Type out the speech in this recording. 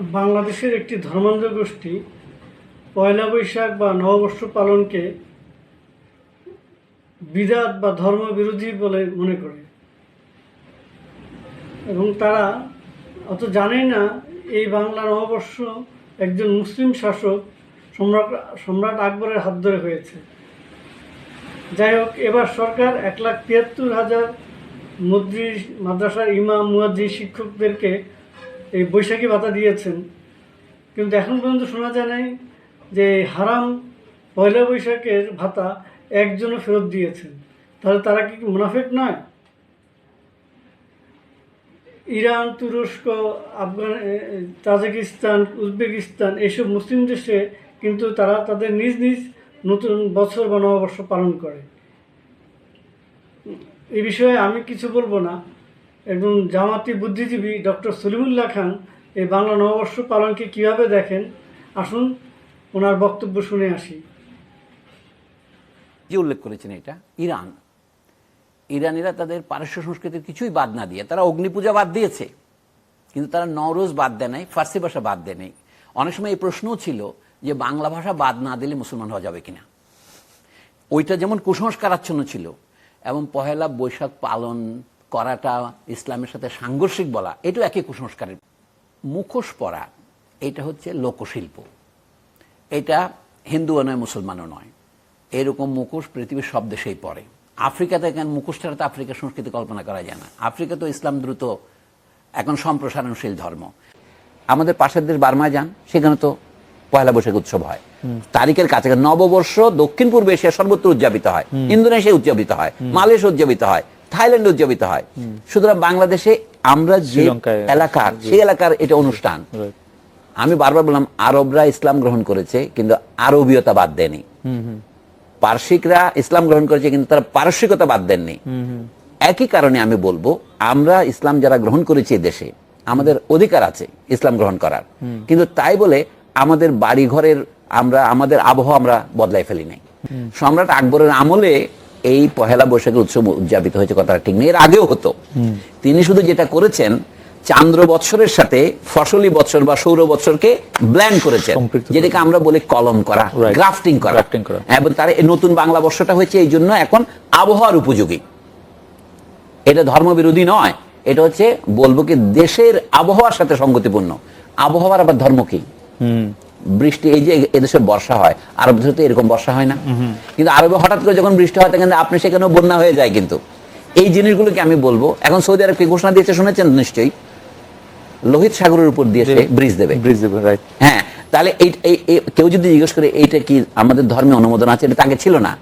বাংলাদেশের একটি ধর্মান্ধ গোষ্ঠী পয়লা বৈশাখ বা নববর্ষ পালনকে বিদাত বা ধর্মবিরোধী বলে মনে করে। এবং তারা অত জানেই না এই বাংলা নববর্ষ একজন মুসলিম শাসক সম্রাট সম্রাট আকবরের হাত ধরে হয়েছে। যাই হোক, এবার সরকার এক লাখ তিয়াত্তর হাজার মুদ্রি মাদ্রাসার ইমাম মুয়াদ্দি শিক্ষকদেরকে এই বৈশাখী ভাতা দিয়েছেন। কিন্তু এখন পর্যন্ত শোনা যায় নাই যে হারাম পয়লা বৈশাখের ভাতা একজনও ফেরত দিয়েছেন। তাহলে তারা কি মুনাফেক নয়? ইরান তুরস্ক আফগান এ, এ, তাজিকিস্তান উজবেকিস্তান এইসব মুসলিম দেশে কিন্তু তারা তাদের নিজ নিজ নতুন বছর বা নববর্ষ পালন করে। এই বিষয়ে আমি কিছু বলব না। এবং জামাতি বুদ্ধিজীবী ডক্টর সলিমুল্লাহ খান এই বাংলা নববর্ষ পালনকে কীভাবে দেখেন? আসুন, ওনার বক্তব্য শুনে আসি। যে উল্লেখ করেছেন এটা? ইরান। ইরানিরা তাদের পারস্য সংস্কৃতির কিছুই বাদ না দিয়ে, তারা অগ্নিপূজা বাদ দিয়েছে, কিন্তু তারা নরোজ বাদ দেয় নাই, ফার্সি ভাষা বাদ দেয় নাই। অনেক সময় এই প্রশ্নও ছিল যে বাংলা ভাষা বাদ না দিলে মুসলমান হওয়া যাবে কিনা। ওইটা যেমন কুসংস্কারাচ্ছন্ন ছিল, এবং পহেলা বৈশাখ পালন করাটা ইসলামের সাথে সাংঘর্ষিক বলা এটাও একই কুসংস্কারের। মুখোশ পরা এটা হচ্ছে লোকশিল্প। এটা হিন্দুও নয় মুসলমানও নয়। এরকম মুখোশ পৃথিবীর সব দেশেই পড়ে। আফ্রিকাতে কেন মুখোশ ছাড়া তো আফ্রিকার সংস্কৃতি কল্পনা করা যায় না। আফ্রিকা তো ইসলাম দ্রুত এখন সম্প্রসারণশীল ধর্ম। আমাদের পাশের দেশ বার্মায় যান সেখানে তো পয়লা বৈশাখ উৎসব হয়। তারিখের কাছে নববর্ষ দক্ষিণ পূর্ব এশিয়া সর্বত্র উদযাপিত হয়। ইন্দোনেশিয়া উদযাপিত হয়। মালয়েশিয়া উদযাপিত হয়। থাইল্যান্ডে উদযাপিত হয়। সুতরাং বাংলাদেশে আমরা যে এলাকার সেই এলাকার এটা অনুষ্ঠান। আমি বারবার বললাম আরবরা ইসলাম গ্রহণ করেছে কিন্তু আরবীয়তা বাদ দেয়নি। পার্শ্বিকরা ইসলাম গ্রহণ করেছে কিন্তু তারা পারস্যিকতা বাদ দেননি। একই কারণে আমি বলব আমরা ইসলাম যারা গ্রহণ করেছি দেশে আমাদের অধিকার আছে ইসলাম গ্রহণ করার। কিন্তু তাই বলে আমাদের বাড়ি ঘরের আমরা আমাদের আবহাওয়া আমরা বদলাই ফেলি নাই। সম্রাট আকবরের আমলে এই পহেলা বৈশাখের উৎসব উদযাপিত হয়েছে কথাটা ঠিক নেই এর আগেও হতো। তিনি শুধু যেটা করেছেন চান্দ্র বৎসরের সাথে ফসলি বৎসর বা সৌর বৎসরকে ব্ল্যান্ড করেছেন যেটাকে আমরা বলি কলম করা গ্রাফটিং করা। এবং তার এই নতুন বাংলা বর্ষটা হয়েছে এই জন্য এখন আবহাওয়ার উপযোগী। এটা ধর্মবিরোধী নয় এটা হচ্ছে বলব কি দেশের আবহাওয়ার সাথে সঙ্গতিপূর্ণ। আবহাওয়ার আবার ধর্ম কি? বৃষ্টি এই যে এদেশে বর্ষা হয় আরব দেশে তো এরকম বর্ষা হয় না। কিন্তু আরবে হঠাৎ করে যখন বৃষ্টি হয় তখন আপনি সেখানেও বন্যা হয়ে যায় কিন্তু। এই জিনিসগুলোকে আমি বলব এখন সৌদি আরবকে ঘোষণা দিয়েছে শুনেছেন নিশ্চয়ই? লোহিত সাগরের উপর দিয়ে সে ব্রিজ দেবে। ব্রিজ দেবে রাইট হ্যাঁ তাহলে এই- কেউ যদি জিজ্ঞেস করে এইটা কি আমাদের ধর্মে অনুমোদন আছে? এটা তাকে ছিল না।